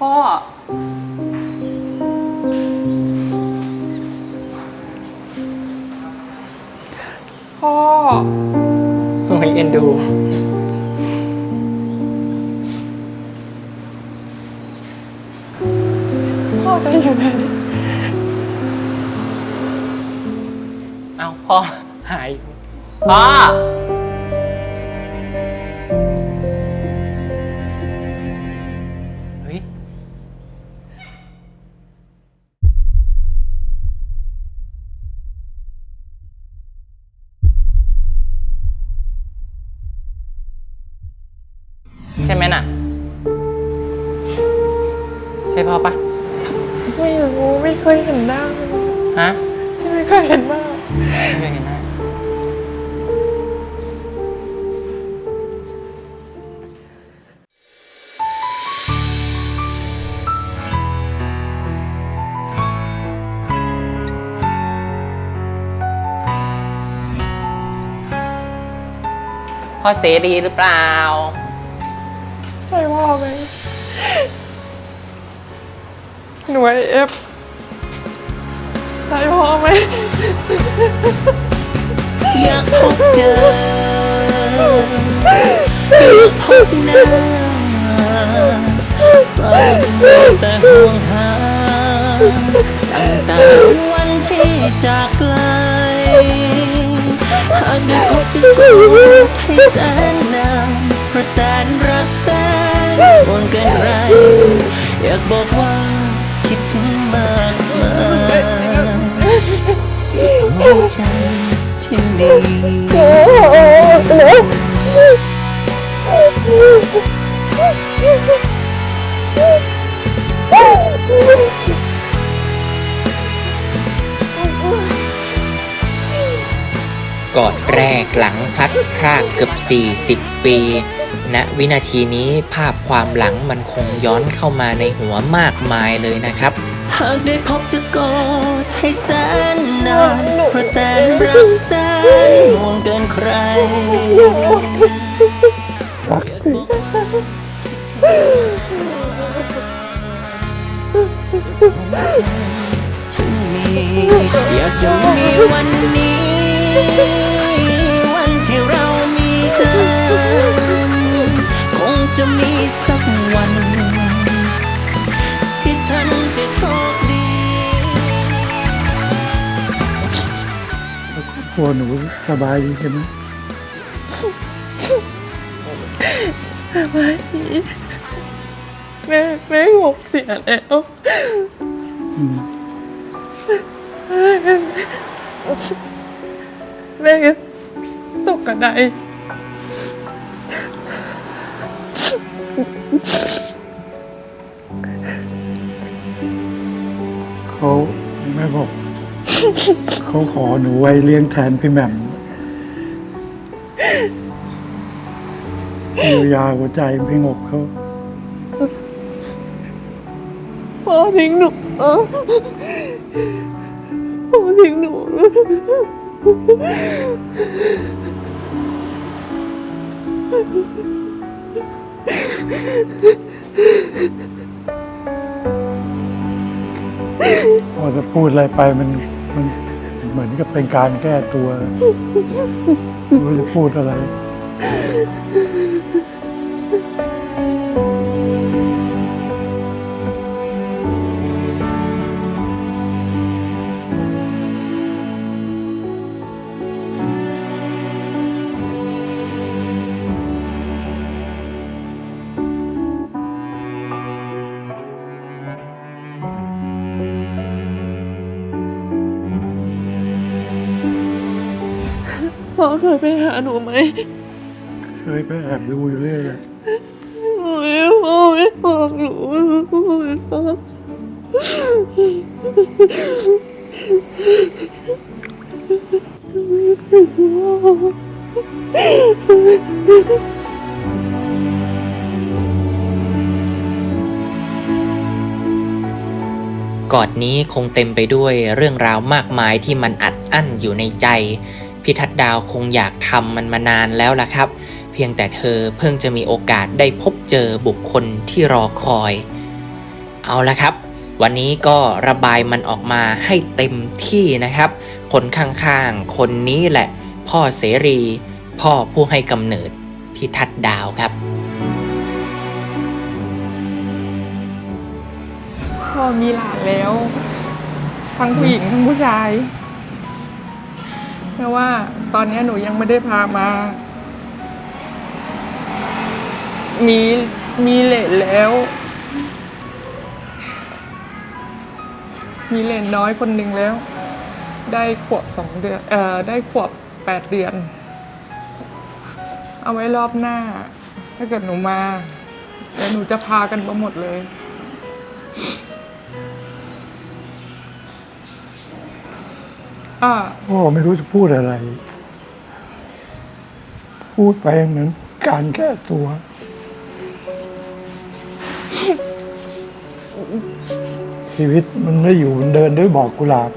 พ่อ พ่อ โอ้ยเอ็นดู พ่อจะอยู่ไหนเอาพ่อหายพ่อ ช่ไหมน่ะ ใช่พ่อปะไม่รู้ไม่เคยเห็นหน้าฮะไม่เคยเห็นหน้าไม่เคยเห็นหน้าพ่อเสรีหรือเปล่า หน่วยเอฟใช่พ่อไหมอยากพบเจออยากพบหน้าเฝ้าดูแต่ห่วงหาตั้งแต่วันที่จากไกลหากได้พบจะกอดให้แสนนานเพราะแสนรักแสนวงเกินใครอยากบอกว่า มาสุดหัวใจที่มีกอดแรกหลังพลัดพรากเกือบ 40 ปี ณวินาทีนี้ภาพความหลังมันคงย้อนเข้ามาในหัวมากมายเลยนะครับหากได้พบจะกอดให้แสนนานเพราะแสนรักแสนห่วงเกินใครอยากบอกว่าคิดถึงสุดหัวใจที่มีอยากจะมีวันนี้วัน จะมีสักวัน ที่ฉันจะโชคดีครอบครัวหนูสบายดีใช่ไหมแม่แม่หกเสียแล้วอืมแม่ก็ตกกระได เขาแม่บอก เขาขอหนูไว้เลี้ยงแทนพี่แหม่มเยียวยาหัวใจพี่งบเขาพ่อทิ้งหนูเออพ่อทิ้งหนู พอจะพูดอะไรไปมันมันเหมือนกับเป็นการแก้ตัวไม่รู้จะพูดอะไร เคยไปหาหนูไหมเคยไปแอบดูอยู่เรื่อยอะโอ้ยพ่อไม่บอกหนูพ่อไม่บอกกอดนี้คงเต็มไปด้วยเรื่องราวมากมายที่มันอัดอั้นอยู่ในใจ พิทัศน์ดาวคงอยากทำมันมานานแล้วล่ะครับ เพียงแต่เธอเพิ่งจะมีโอกาสได้พบเจอบุคคลที่รอคอย เอาละครับ วันนี้ก็ระบายมันออกมาให้เต็มที่นะครับ คนข้างๆ คนนี้แหละ พ่อเสรี พ่อผู้ให้กำเนิดพิทัศน์ดาวครับพ่อมีหลานแล้ว ทั้งผู้หญิงทั้งผู้ชาย แต่ว่าตอนนี้หนูยังไม่ได้พามา มีมีเลนแล้ว มีเลนน้อยคนหนึ่งแล้ว ได้ขวบสองเดือนเอ่อได้ขวบแปดเดือน เอาไว้รอบหน้า ถ้าเกิดหนูมาเดี๋ยวหนูจะพากันมาหมดเลย อ่าพ่อไม่รู้จะพูดอะไร พูดไปเหมือนการแก้ตัว ชีวิตมันไม่อยู่มันเดินด้วยบอกกุหลาบ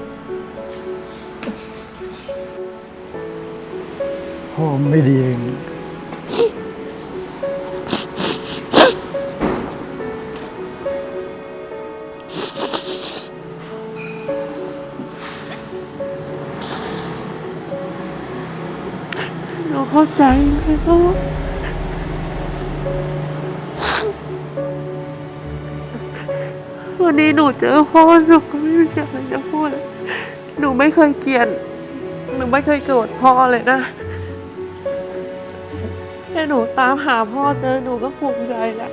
พ่อไม่ดีเอง ใจแล้ววันนี้หนูเจอพ่อหนูก็ไม่มีอะไรจะพูดหนูไม่เคยเกลียดหนูไม่เคยโกรธพ่อเลยนะแค่หนูตามหาพ่อเจอหนูก็ภูมิใจแล้ว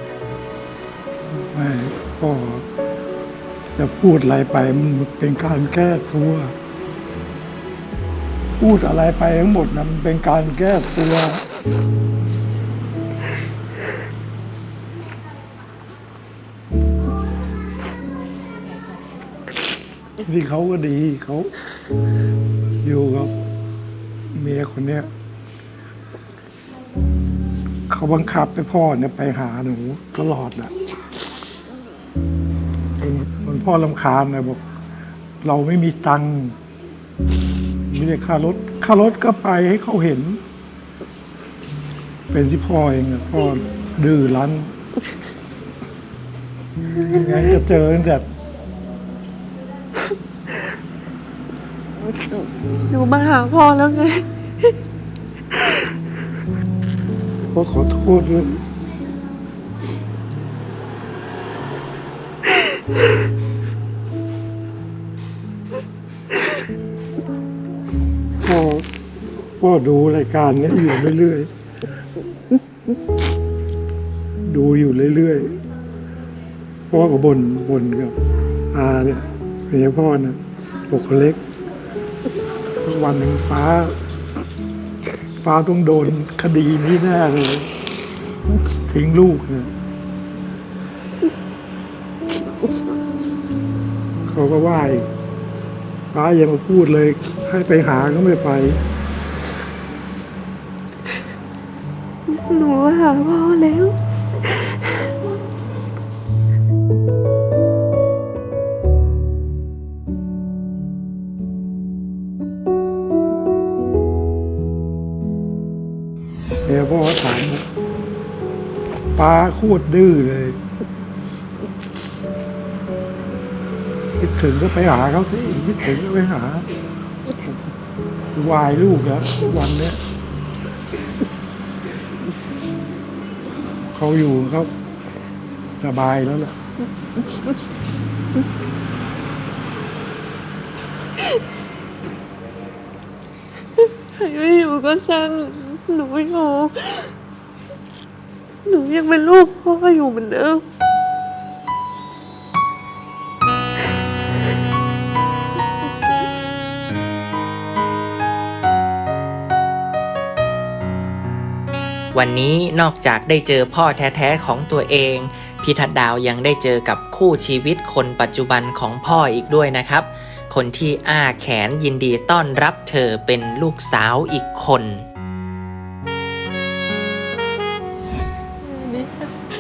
ไม่พ่อจะพูดอะไรไปมันเป็นการแก้ตัว พูดอะไรไปทั้งหมดนะมันเป็นการแก้ตัว ที่เขาก็ดีเขาอยู่กับเมียคนเนี้ยเขาบังคับให้พ่อเนี่ยไปหาหนูตลอดแหละจนจนพ่อลำคาญนะบอก เราไม่มีตังค์ ไม่ได้ค่ารถค่ารถก็ไปให้เขาเห็น เป็นที่พ่อเองอะพ่อดื้อรั้นยังไงจะเจอตั้งแต่หนูมาหาพ่อแล้วไงพ่อขอโทษด้วย พ่อดูรายการเนี้ยอยู่เรื่อยๆ ดูอยู่เรื่อยๆ พ่อก็บ่นบ่นกับอาเนี่ยเมียพ่อนะปกคนเล็ก วันหนึ่งฟ้า ฟ้าต้องโดนคดีนี้แน่เลยทิ้งลูกเนี่ยเขาก็ว่าอีกฟ้าย่ามาพูดเลย ให้ไปหาก็ไม่ไป หนูหาพ่อแล้ว เดี๋ยวพ่อถามว่าป้าโคตรดื้อเลย คิดถึงก็ไปหาเขาสิคิดถึงก็ไปหาวายลูกแล้ววันเนี้ย เขาอยู่เขาสบายแล้วล่ะใครไม่อยู่ก็ช่างหนูอยู่หนูยังเป็นลูกพ่ออยู่เหมือนเดิม วันนี้นอกจากได้เจอพ่อแท้ๆของตัวเองพิทัศน์ดาวยังได้เจอกับคู่ชีวิตคนปัจจุบันของพ่ออีกด้วยนะครับ คนที่อ้าแขนยินดีต้อนรับเธอเป็นลูกสาวอีกคน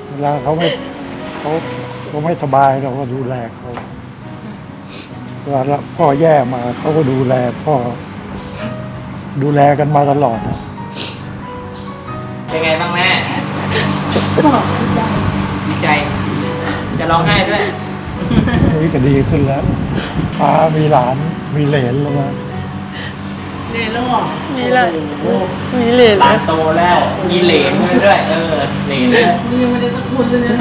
เวลาเขาไม่เขาเขาไม่สบายเราก็ดูแลเขาเวลาพ่อแย่มาเขาก็ดูแลพ่อดูแลกันมาตลอดนะ เป็นไงบ้างแม่ดีใจ จะร้องไห้ด้วย นี่ก็ดีขึ้นแล้วป้ามีหลานมีเหลนแล้วมามีเลยมีเหรียญหลานโตแล้ว มีเหลนด้วยเออเหลนด้วยยังไม่ได้สักคนเลยนะ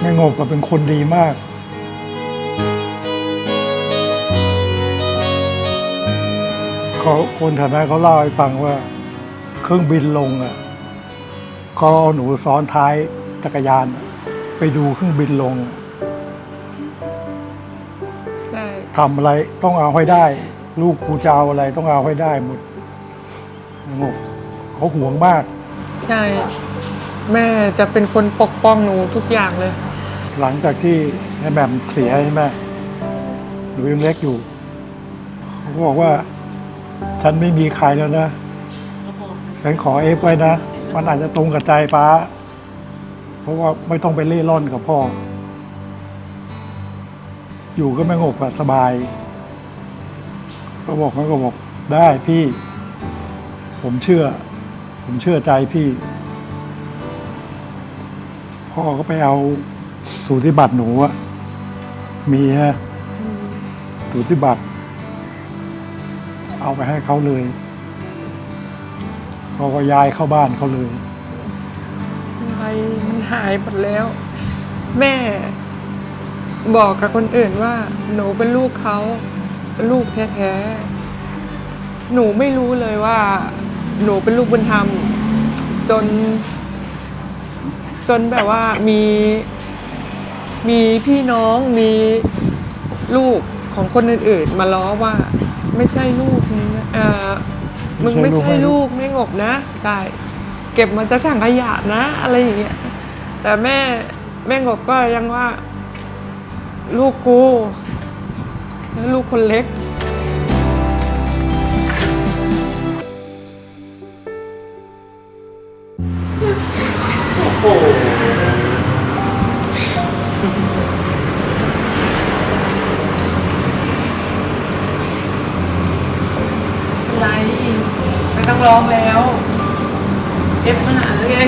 แม่งบก็เป็นคนดีมาก เขาคนแถวนั้นเขาเล่าให้ฟังว่า เครื่องบินลงอะเขาเอาหนูซ้อนท้ายจักรยานอะไปดูเครื่องบินลงอะใช่ทำอะไรต้องเอาให้ได้ ลูกกูจะเอาอะไรต้องเอาให้ได้หมดแม่งบเขาห่วงมาก ใช่ แม่จะเป็นคนปกป้องหนูทุกอย่างเลย หลังจากที่แม่แหม่มเสียใช่ไหมหนูยังเล็กอยู่เขาก็บอกว่า ฉันไม่มีใครแล้วนะ ฉันขอเอฟไว้นะ มันอาจจะตรงกับใจป้า เพราะว่าไม่ต้องไปเล่ร่อนกับพ่อ อยู่ก็ไม่งกอะสบาย ก็บอกเขาก็บอกได้พี่ ผมเชื่อ ผมเชื่อใจพี่ พ่อก็ไปเอาสูติบัตรหนูอะมีฮะสูติบัตร เอาไปให้เขาเลยเขาก็ย้ายเข้าบ้านเขาเลยไปมันหายหมดแล้ว แม่ บอกกับคนอื่นว่า หนูเป็นลูกเขาเป็นลูกแท้ๆหนูไม่รู้เลยว่า หนูเป็นลูกบุญธรรม จน จนแบบว่ามี มีพี่น้องมีลูกของคนอื่นๆ มาล้อว่า ไม่ใช่ลูกมึงนะเออมึงไม่ใช่ลูกไม่งบนะใช่เก็บมาจากถังขยะนะ อะไรอย่างเงี้ยแต่แม่แม่งบก็ยังว่า ลูกกูแล้วลูกคนเล็ก ไม่ต้องร้องแล้ว เอฟมาหาเลย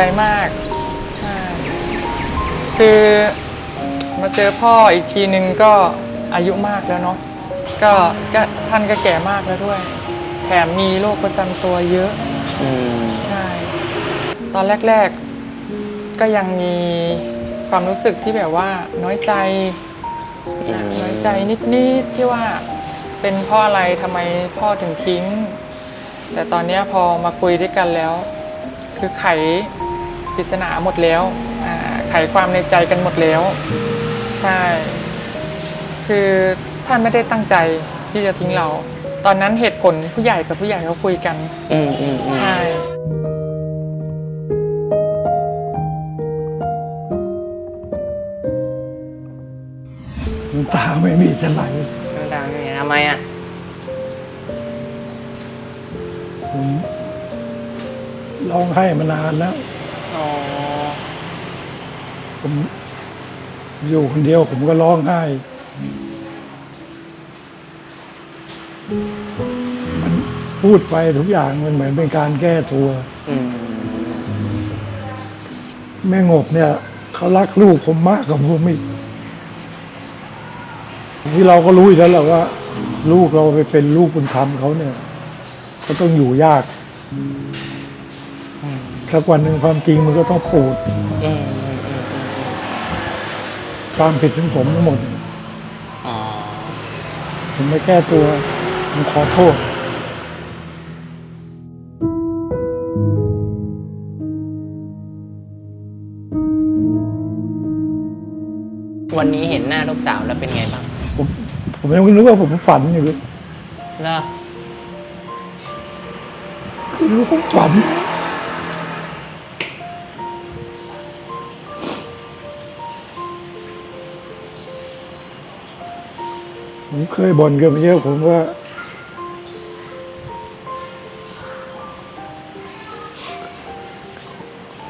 ใจมาก ใช่ คือมาเจอพ่ออีกทีนึงก็อายุมากแล้วเนาะก็ก็ท่านก็แก่มากแล้วด้วย แถมมีโรคประจำตัวเยอะ อืมใช่ ตอนแรก ๆ ก็ยังมีความรู้สึกที่แบบว่าน้อยใจนะน้อยใจนิด ๆ ที่ว่าเป็นเพ่ออะไรทำไมพ่อถึงทิ้ง แต่ตอนเนี้ยพอมาคุยด้วยกันแล้ว คือไข ปริศนาหมดแล้วอ่าไขความในใจกันหมดแล้ว ใช่ คือท่านไม่ได้ตั้งใจที่จะทิ้งเรา ตอนนั้นเหตุผลผู้ใหญ่กับผู้ใหญ่เขาคุยกัน อืมอืมอืมใช่น้ำตาไม่มีจะไหลดังๆเนี่ยทำไมอะผมร้องไห้มานานแล้วอ๋อ ผมอยู่คนเดียวผมก็ร้องไห้ มันพูดไปทุกอย่างมันเหมือนเป็นการแก้ตัวมแม่งบเนี่ย เขารักลูกผมมากกว่าผมอีกที่เราก็รู้อยู่แล้วแหละว่า ลูกเราไปเป็นลูกบุญธรรมเขาเนี่ย ก็ต้องอยู่ยาก สักวันหนึ่งความจริงมันก็ต้องปูดอืมอืมอืมอืมความผิดของผมทั้งหมดอ๋อผมไม่แก้ตัว ผมขอโทษวันนี้เห็นหน้าลูกสาวแล้วเป็นไงบ้าง ผมผมยังนึกว่าผมฝันอยู่เลยเหรอคือผมฝัน ผมเคยบ่นกับเยอะผมว่า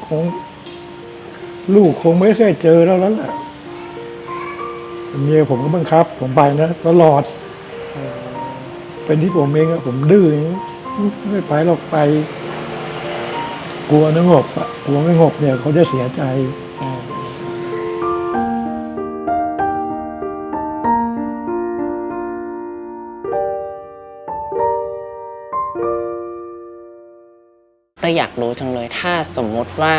คง ลูกคงไม่เคยเจอแล้วแล้วแหละเมียผมก็บังคับ ผมไปนะตลอด เป็นที่ผมเองอะผมดื้อไม่ไปหรอกไป กลัวไม่งบอะกลัวไม่งบเนี่ย เขาจะเสียใจ เต้ยอยากรู้จังเลย ถ้าสมมุติว่า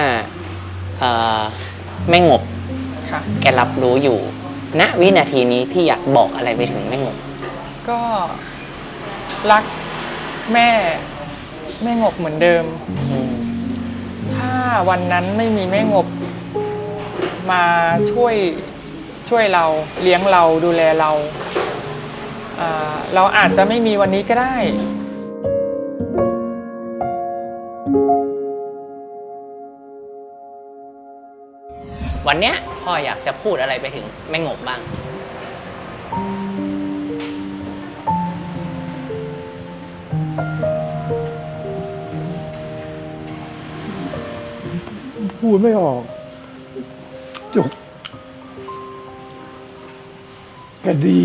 เอ่อแม่งบค่ะ แกรับรู้อยู่ ณวินาทีนี้พี่อยากบอกอะไรไปถึงแม่งบ ก็รักแม่แม่งบเหมือนเดิม อืมถ้าวันนั้นไม่มีแม่งบ มาช่วยช่วยเราเลี้ยงเราดูแลเราอ่าเราอาจจะไม่มีวันนี้ก็ได้ วันเนี้ยพ่ออยากจะพูดอะไรไปถึงแม่งบบ้าง พูดไม่ออก จบแกดี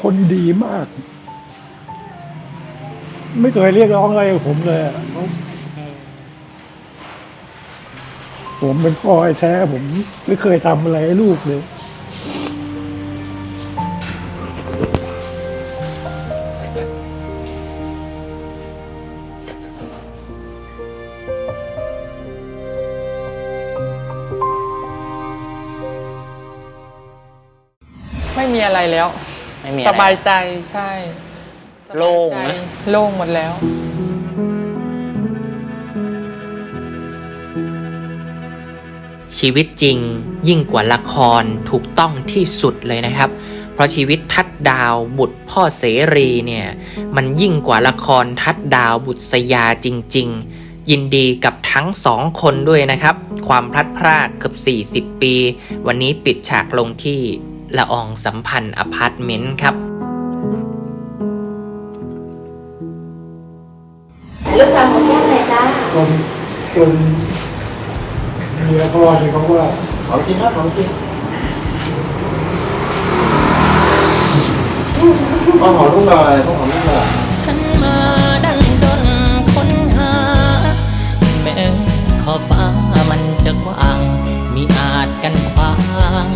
คนดีมาก ไม่เคยเรียกร้องอะไรกับผมเลยอะ ผมเป็นพ่อแท้ๆผมไม่เคยทำอะไรให้ลูกเลย ไม่มีอะไรแล้ว ไม่มีสอะไรบายใจใช่สบายใจโล่งไหม โล่งหมดแล้ว ชีวิตจริง ยิ่งกว่าละครถูกต้องที่สุดเลยนะครับ เพราะชีวิตทัดดาวบุตรพ่อเสรีเนี่ยมันยิ่งกว่าละครทัดดาวบุตรสยาจริง ๆ ยินดีกับทั้งสองคนด้วยนะครับ ความพลัดพรากเกือบ40 ปี วันนี้ปิดฉากลงที่ละอองสัมพันธ์อพาร์ตเมนต์ครับลูกสาวของแก้มเลยจ้าจนจนเมี ยพ่อเนี่ยเขาว่าของจริงครับของจริงต้องขอลูกหน่อยต้องขอลูกหน่อยฉันมาดันดนค้นหา แม้ขอบฟ้ามันจะกว้าง มีอาจกันขวาง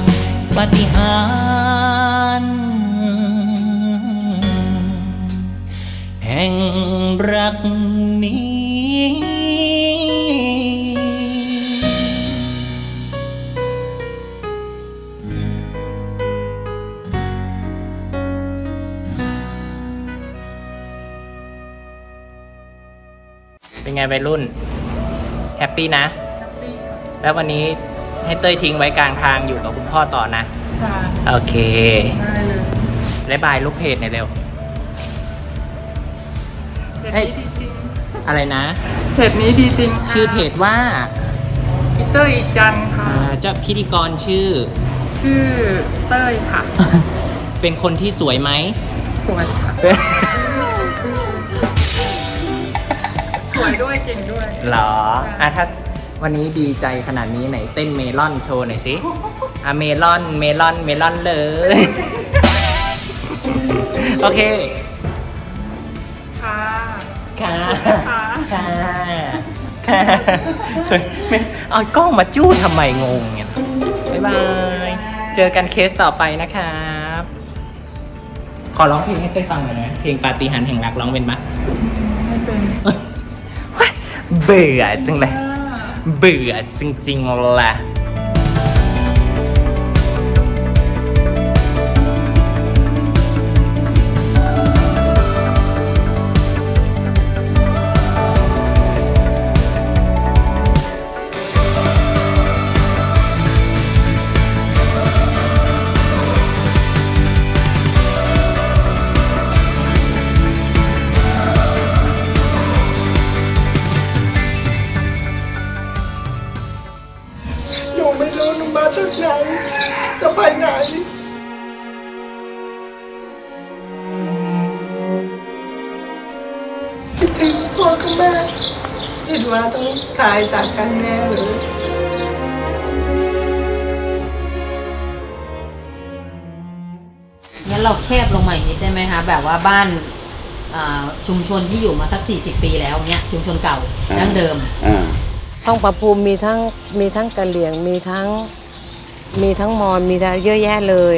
ปาฏิหาริย์แห่งรัก ไงวัยรุ่น แฮปปี้นะ แล้ววันนี้ให้เต้ยทิ้งไว้กลางทางอยู่กับคุณพ่อต่อนะค่ะโอเคได้เลยบายบายลูกเพจหน่อยเร็ว เฮ้ย อะไรนะ เพจนี้ดีจริงค่ะชื่อเพจว่าพีเตอร์อีจันค่ะ อ่าเจ้าพิธีกรชื่อ ชื่อเต้ยค่ะ เป็นคนที่สวยไหม สวยค่ะ เก่งด้วยหรออะถ้าวันนี้ดีใจขนาดนี้ไหนเต้นเมลอนโชว์หน่อยสิอะเมลอนเมลอนเมลอนเลย โอเค ค่ะ ค่ะ ค่ะ ค่ะค่ะเฮ้ยไม่เอากล้องมาจู้ทำไมงงเนี่ยบ๊ายบาย เจอกันเคสต่อไปนะครับ ขอร้องเพลงให้เต้ยฟังหน่อยนะ เพลงปาฏิหาริย์แห่งรักร้องเป็นไหมไม่เป็น เบื่อจังเลย เบื่อจริงๆแหละ ต้องตายจากกันแน่เลยงั้นเราแคบลงมาอีกนิดได้ไหมคะแบบว่าบ้านอ่าชุมชนที่อยู่มาสัก 40 ปีแล้วเนี้ยชุมชนเก่าดั้งเดิม อ่าห้องประภูมิมีทั้งมีทั้งกะเหลี่ยงมีทั้งมีทั้งมอญมีทั้งเยอะแยะเลย